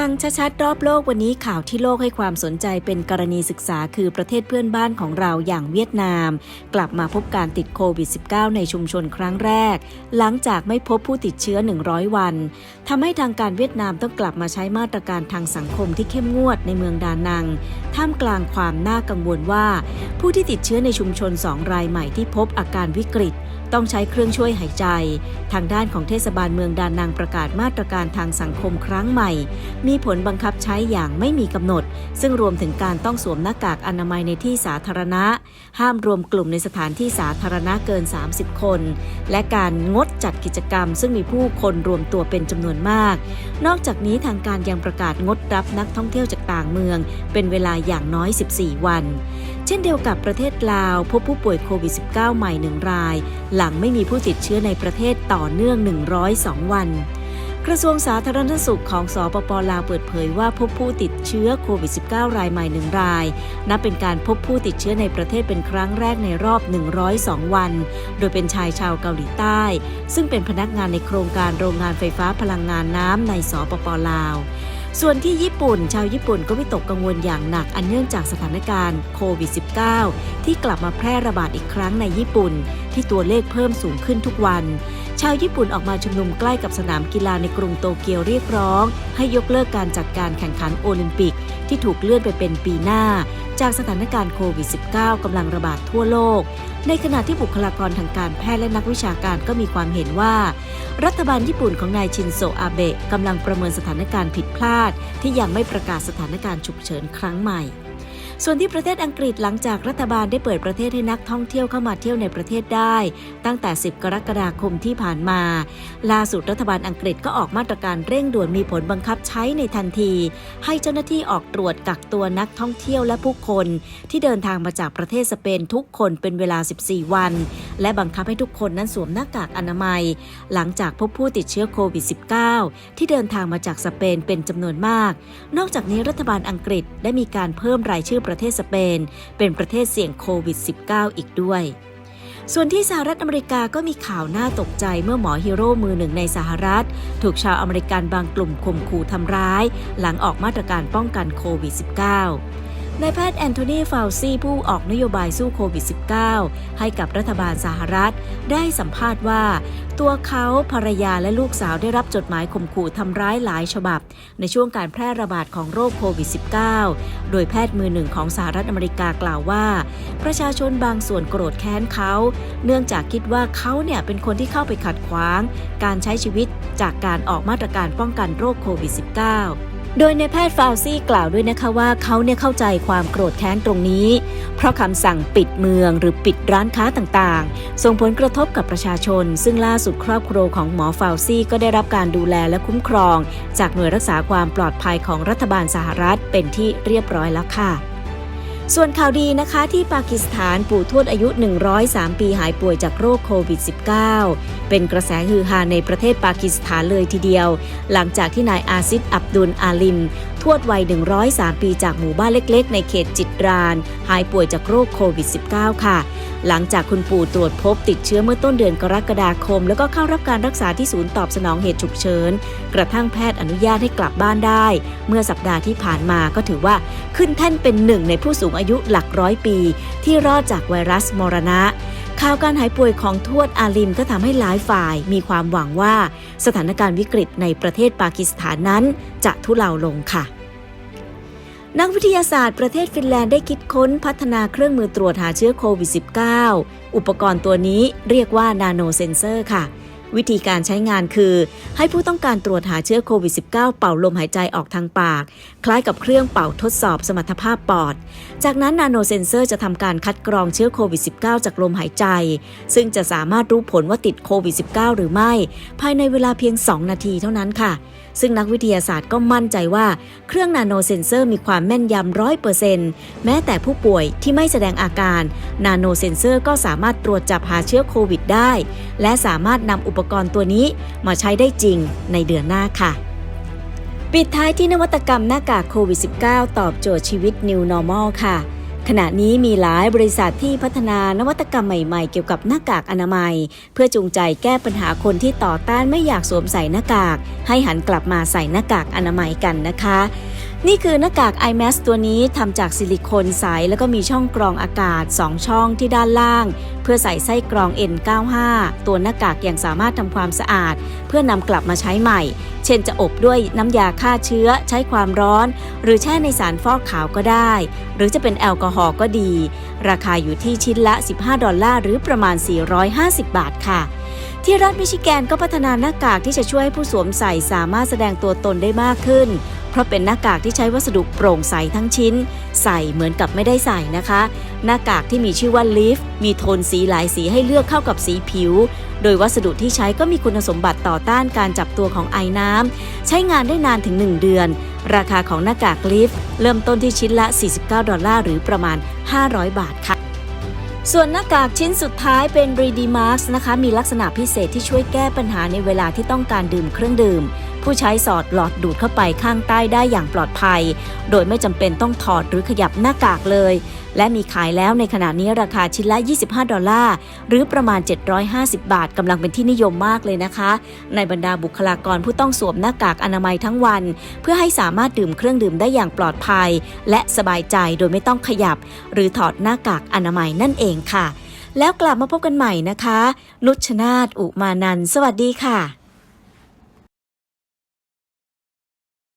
ฟังชัดๆรอบโลกวันนี้ข่าวที่โลกให้ความสนใจเป็นกรณีศึกษาคือประเทศเพื่อนบ้านของเราอย่างเวียดนาม กลับมาพบการติดโควิด -19 ในชุมชนครั้งแรก หลังจากไม่พบผู้ติดเชื้อ 100 วันทำให้ทางการเวียดนามต้องกลับมาใช้มาตรการทางสังคมที่เข้มงวดในเมืองดานัง ท่ามกลางความน่ากังวลว่า ผู้ที่ติดเชื้อในชุมชน 2 รายใหม่ที่พบอาการวิกฤตต้องใช้เครื่องช่วยหายใจ ทางด้านของเทศบาลเมืองดานังประกาศมาตรการทางสังคมครั้งใหม่มีผลบังคับใช้อย่างไม่มีกำหนด ซึ่งรวมถึงการต้องสวมหน้ากากอนามัยในที่สาธารณะ ห้ามรวมกลุ่มในสถานที่สาธารณะเกิน 30 คน และการงดจัดกิจกรรม ซึ่งมีผู้คนรวมตัวเป็นจำนวนมาก นอกจากนี้ทางการยังประกาศงดรับนักท่องเที่ยวจากต่างเมือง เป็นเวลาอย่างน้อย 14 วัน เช่นเดียวกับประเทศลาวพบผู้ป่วยโควิด -19 ใหม่หนึ่งราย หลังไม่มีผู้ติดเชื้อในประเทศต่อเนื่อง 102 วัน กระทรวงสาธารณสุขของสปปลาวเปิดเผยว่าพบผู้ติดเชื้อโควิด -19 รายใหม่หนึ่งราย นับเป็นการพบผู้ติดเชื้อในประเทศเป็นครั้งแรกในรอบ 102 วัน โดยเป็นชายชาวเกาหลีใต้ ซึ่งเป็นพนักงานในโครงการโรงงานไฟฟ้าพลังงานน้ำในสปปลาวส่วนที่ญี่ปุ่น ชาวญี่ปุ่นก็วิตกกังวลอย่างหนักอันเนื่องจากสถานการณ์โควิด -19 ที่กลับมาแพร่ระบาดอีกครั้งในญี่ปุ่น ที่ตัวเลขเพิ่มสูงขึ้นทุกวัน ชาวญี่ปุ่นออกมาชุมนุมใกล้กับสนามกีฬาในกรุงโตเกียวเรียกร้อง ให้ยกเลิกการจัดการแข่งขันโอลิมปิก ที่ถูกเลื่อนไปเป็นปีหน้า จากสถานการณ์โควิด -19 กำลังระบาดทั่วโลก ในขณะที่บุคลากรทางการแพทย์และนักวิชาการก็มีความเห็นว่า รัฐบาลญี่ปุ่นของนายชินโซอาเบะกำลังประเมินสถานการณ์ผิดพลาด ที่ยังไม่ประกาศสถานการณ์ฉุกเฉินครั้งใหม่ ส่วนที่ประเทศอังกฤษหลังจากรัฐบาลได้เปิดประเทศให้นักท่องเที่ยวเข้ามาเที่ยวในประเทศได้ ตั้งแต่ 10 กรกฎาคมที่ผ่านมา ล่าสุดรัฐบาลอังกฤษก็ออกมาตรการเร่งด่วนมีผลบังคับใช้ในทันที ให้เจ้าหน้าที่ออกตรวจกักตัวนักท่องเที่ยวและผู้คน ที่เดินทางมาจากประเทศสเปนทุกคนเป็นเวลา 14 วัน และบังคับให้ทุกคนนั้นสวมหน้ากากอนามัย หลังจากพบผู้ติดเชื้อโควิด -19 ที่เดินทางมาจากสเปนเป็นจำนวนมาก นอกจากนี้รัฐบาลอังกฤษได้มีการเพิ่มรายชื่อประเทศสเปน เป็นประเทศเสี่ยงโควิด -19 อีกด้วย ส่วนที่สหรัฐอเมริกาก็มีข่าวน่าตกใจเมื่อหมอฮีโร่มือหนึ่งในสหรัฐ ถูกชาวอเมริกันบางกลุ่มข่มขู่ทำร้าย หลังออกมาตรการป้องกันโควิด -19 นายแพทย์แอนโทนีฟาวซีผู้ออกนโยบายสู้โควิด -19 ให้กับรัฐบาลสหรัฐ ได้สัมภาษณ์ว่า ตัวเขาภรรยาและลูกสาวได้รับจดหมายข่มขู่ทำร้ายหลายฉบับ ในช่วงการแพร่ระบาดของโรคโควิด -19 โดยแพทย์มือหนึ่งของสหรัฐอเมริกากล่าวว่า ประชาชนบางส่วนโกรธแค้นเขา เนื่องจากคิดว่าเขาเนี่ยเป็นคนที่เข้าไปขัดขวาง การใช้ชีวิตจากการออกมาตรการป้องกันโรคโควิด -19 โดยในแพทย์ฟาวซี่กล่าวด้วยนะคะว่าเขาเนี่ยเข้าใจความโกรธแค้นตรงนี้ เพราะคำสั่งปิดเมืองหรือปิดร้านค้าต่างๆ ส่งผลกระทบกับประชาชน ซึ่งล่าสุดครอบครัวของหมอฟาวซี่ก็ได้รับการดูแลและคุ้มครอง จากหน่วยรักษาความปลอดภัยของรัฐบาลสหรัฐเป็นที่เรียบร้อยแล้วค่ะ ส่วนข่าวดีนะคะที่ปากีสถานปู่ทวดอายุ 103 ปีหายป่วยจากโรคโควิด -19 เป็นกระแสฮือฮาในประเทศปากีสถานเลยทีเดียว หลังจากที่นายอาซิดอับดุลอาลิม ทวดวัย 103 ปีจากหมู่บ้านเล็กๆ ในเขตจิตราน หายป่วยจากโรคโควิด -19 ค่ะ หลังจากคุณปู่ตรวจพบติดเชื้อเมื่อต้นเดือนกรกฎาคม แล้วก็เข้ารับการรักษาที่ศูนย์ตอบสนองเหตุฉุกเฉิน กระทั่งแพทย์อนุญาตให้กลับบ้านได้ เมื่อสัปดาห์ที่ผ่านมาก็ถือว่าขึ้นแท่นเป็นหนึ่งในผู้สูงอายุหลักร้อยปี ที่รอดจากไวรัสมรณะ ข่าวการหายป่วยของทวดอาลิมก็ทำให้หลายฝ่ายมีความหวังว่าสถานการณ์วิกฤตในประเทศปากีสถานนั้นจะทุเลาลงค่ะ นักวิทยาศาสตร์ประเทศฟินแลนด์ได้คิดค้นพัฒนาเครื่องมือตรวจหาเชื้อโควิด -19 อุปกรณ์ตัวนี้เรียกว่านาโนเซนเซอร์ค่ะ วิธีการใช้งานคือ ให้ผู้ต้องการตรวจหาเชื้อโควิด -19 เป่าลมหายใจออกทางปาก คล้ายกับเครื่องเป่าทดสอบสมรรถภาพปอด จากนั้นนาโนเซนเซอร์จะทำการคัดกรองเชื้อโควิด -19 จากลมหายใจ ซึ่งจะสามารถรู้ผลว่าติดโควิด -19 หรือไม่ ภายในเวลาเพียง 2 นาทีเท่านั้นค่ะ ซึ่งนักวิทยาศาสตร์ก็มั่นใจว่า เครื่องนาโนเซนเซอร์มีความแม่นยำร้อยเปอร์เซ็นต์แม้แต่ผู้ป่วยที่ไม่แสดงอาการ นาโนเซนเซอร์ก็สามารถตรวจจับหาเชื้อโควิด ได้ และสามารถนำอุปกรณ์ตัวนี้มาใช้ได้จริงในเดือนหน้าค่ะ ปิดท้ายที่นวัตกรรมหน้ากากโควิด -19 ตอบโจทย์ชีวิต New Normal ค่ะ ขณะนี้มีหลายบริษัทที่พัฒนานวัตกรรมใหม่ๆ เกี่ยวกับหน้ากากอนามัย เพื่อจูงใจแก้ปัญหาคนที่ต่อต้านไม่อยากสวมใส่หน้ากาก ให้หันกลับมาใส่หน้ากากอนามัยกันนะคะ นี่คือหน้ากาก i m a s ตัวนี้ทำจากซิลิโคนใส แล้วก็มีช่องกรองอากาศ 2 ช่องที่ด้านล่าง เพื่อใส่ไส้กรอง N95 ตัวหน้ากากยังสามารถทำความสะอาด เพื่อนำกลับมาใช้ใหม่ เช่นจะอบด้วยน้ำยาฆ่าเชื้อ ใช้ความร้อน หรือแช่ในสารฟอกขาวก็ได้ หรือจะเป็นแอลกอฮอล์ก็ดี ราคาอยู่ที่ชิ้นละ 15 ดอลลาร์หรือประมาณ 450 บาทค่ะที่รัฐมิชิแกนก็พัฒนาหน้ากากที่จะช่วยให้ผู้สวมใส่สามารถแสดงตัวตนได้มากขึ้น เพราะเป็นหน้ากากที่ใช้วัสดุโปร่งใสทั้งชิ้น ใส่เหมือนกับไม่ได้ใส่นะคะ หน้ากากที่มีชื่อว่า Leaf มีโทนสีหลายสีให้เลือกเข้ากับสีผิว โดยวัสดุที่ใช้ก็มีคุณสมบัติต่อต้านการจับตัวของไอน้ำใช้งานได้นานถึง 1 เดือน ราคาของหน้ากาก Leaf เริ่มต้นที่ชิ้นละ 49 ดอลลาร์หรือประมาณ 500 บาทค่ะส่วนหน้ากากชิ้นสุดท้ายเป็น r e d i m a x นะคะ มีลักษณะพิเศษที่ช่วยแก้ปัญหาในเวลาที่ต้องการดื่มเครื่องดื่ม ผู้ใช้สอดหลอดดูดเข้าไปข้างใต้ได้อย่างปลอดภัย โดยไม่จำเป็นต้องถอดหรือขยับหน้ากากเลย และมีขายแล้วในขณะนี้ราคาชิ้นละ 25 ดอลลาร์ หรือประมาณ 750 บาทกำลังเป็นที่นิยมมากเลยนะคะ ในบรรดาบุคลากรผู้ต้องสวมหน้ากากอนามัยทั้งวัน เพื่อให้สามารถดื่มเครื่องดื่มได้อย่างปลอดภัย และสบายใจโดยไม่ต้องขยับ หรือถอดหน้ากากอนามัยนั่นเองค่ะ แล้วกลับมาพบกันใหม่นะคะ นุชนาธอุมานันสวัสดีค่ะ